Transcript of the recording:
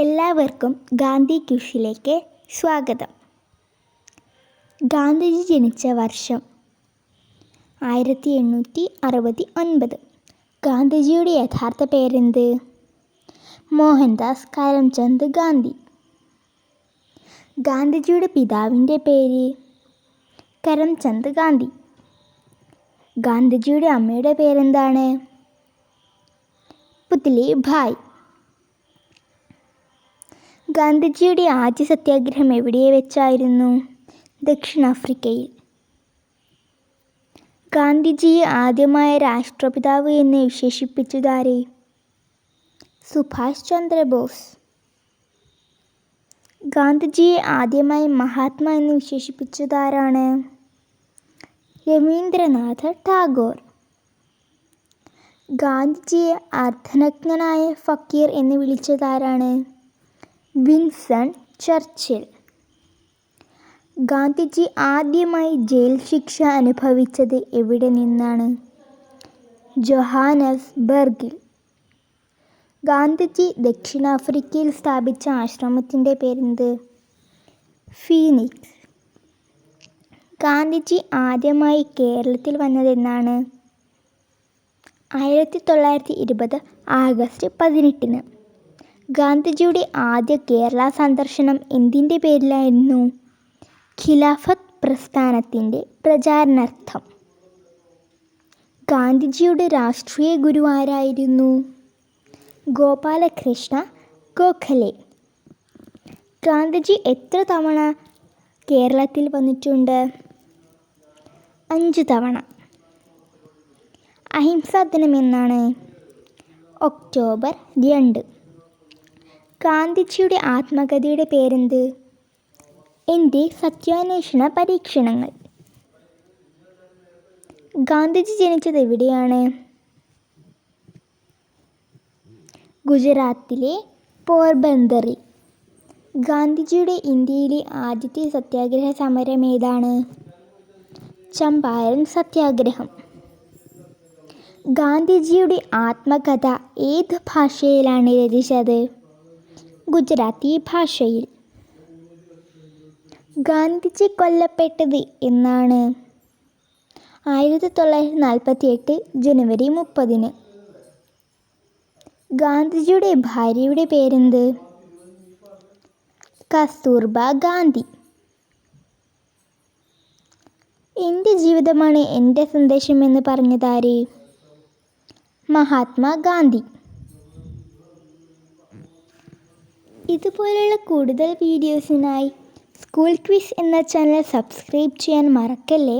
എല്ലാവർക്കും ഗാന്ധി ക്യൂഷിലേക്ക് സ്വാഗതം. ഗാന്ധിജി ജനിച്ച വർഷം ആയിരത്തി എണ്ണൂറ്റി അറുപത്തി ഒൻപത് ഗാന്ധിജിയുടെ യഥാർത്ഥ പേരെന്ത്? മോഹൻദാസ് കരംചന്ദ് ഗാന്ധി. ഗാന്ധിജിയുടെ പിതാവിന്റെ പേര് കരംചന്ദ് ഗാന്ധി. ഗാന്ധിജിയുടെ അമ്മയുടെ പേരെന്താണ്? പുത്ലി ഭായ്. ഗാന്ധിജിയുടെ ആദ്യ സത്യാഗ്രഹം എവിടെ വെച്ചായിരുന്നു? ദക്ഷിണാഫ്രിക്കയിൽ. ഗാന്ധിജിയെ ആദ്യമായ രാഷ്ട്രപിതാവ് എന്ന് വിശേഷിപ്പിച്ചതാരെ സുഭാഷ് ചന്ദ്രബോസ്. ഗാന്ധിജിയെ ആദ്യമായി മഹാത്മാ എന്ന് വിശേഷിപ്പിച്ചതാരാണ് രവീന്ദ്രനാഥ ടാഗോർ. ഗാന്ധിജിയെ അർദ്ധനഗ്നനായ ഫക്കീർ എന്ന് വിളിച്ചതാരാണ് വിൻസൺ ചർച്ചിൽ. ഗാന്ധിജി ആദ്യമായി ജയിൽ ശിക്ഷ അനുഭവിച്ചത് എവിടെ നിന്നാണ്? ജൊഹാനസ്ബർഗിൽ. ഗാന്ധിജി ദക്ഷിണാഫ്രിക്കയിൽ സ്ഥാപിച്ച ആശ്രമത്തിന്റെ പേരെന്ത്? ഫീനിക്സ്. ഗാന്ധിജി ആദ്യമായി കേരളത്തിൽ വന്നതെന്നാണ്? ആയിരത്തി തൊള്ളായിരത്തി ഇരുപത് ആഗസ്റ്റ് പതിനെട്ടിന്. ഗാന്ധിജിയുടെ ആദ്യ കേരള സന്ദർശനം എന്തിന്റെ പേരിലായിരുന്നു? ഖിലാഫത്ത് പ്രസ്ഥാനത്തിന്റെ പ്രചാരണാർത്ഥം. ഗാന്ധിജിയുടെ രാഷ്ട്രീയ ഗുരു ആരായിരുന്നു? ഗോപാലകൃഷ്ണ ഗോഖലെ. ഗാന്ധിജി എത്ര തവണ കേരളത്തിൽ വന്നിട്ടുണ്ട്? അഞ്ച് തവണ. അഹിംസാ ദിനം എന്നാണ്. ഒക്ടോബർ രണ്ട്. ഗാന്ധിജിയുടെ ആത്മകഥയുടെ പേരെന്ത്? എന്റെ സത്യാന്വേഷണ പരീക്ഷണങ്ങൾ. ഗാന്ധിജി ജനിച്ചത് എവിടെയാണ്? ഗുജറാത്തിലെ പോർബന്ദറിൽ. ഗാന്ധിജിയുടെ ഇന്ത്യയിലെ ആദ്യത്തെ സത്യാഗ്രഹ സമരം ഏതാണ്? ചമ്പാരൻ സത്യാഗ്രഹം. ഗാന്ധിജിയുടെ ആത്മകഥ ഏത് ഭാഷയിലാണ് രചിച്ചത്? ഗുജറാത്തി ഭാഷയിൽ. ഗാന്ധിജി കൊല്ലപ്പെട്ടത് എന്നാണ്. ആയിരത്തി തൊള്ളായിരത്തി നാൽപ്പത്തി എട്ട് ജനുവരി മുപ്പതിന്. ഗാന്ധിജിയുടെ ഭാര്യയുടെ പേരെന്ത്? കസ്തൂർബ ഗാന്ധി. എന്റെ ജീവിതമാണ് എന്റെ സന്ദേശം എന്ന് പറഞ്ഞതാര്? മഹാത്മാഗാന്ധി ഇതുപോലുള്ള കൂടുതൽ വീഡിയോസിനായി സ്കൂൾ ക്വിസ് എന്ന ചാനൽ സബ്സ്ക്രൈബ് ചെയ്യാൻ മറക്കല്ലേ?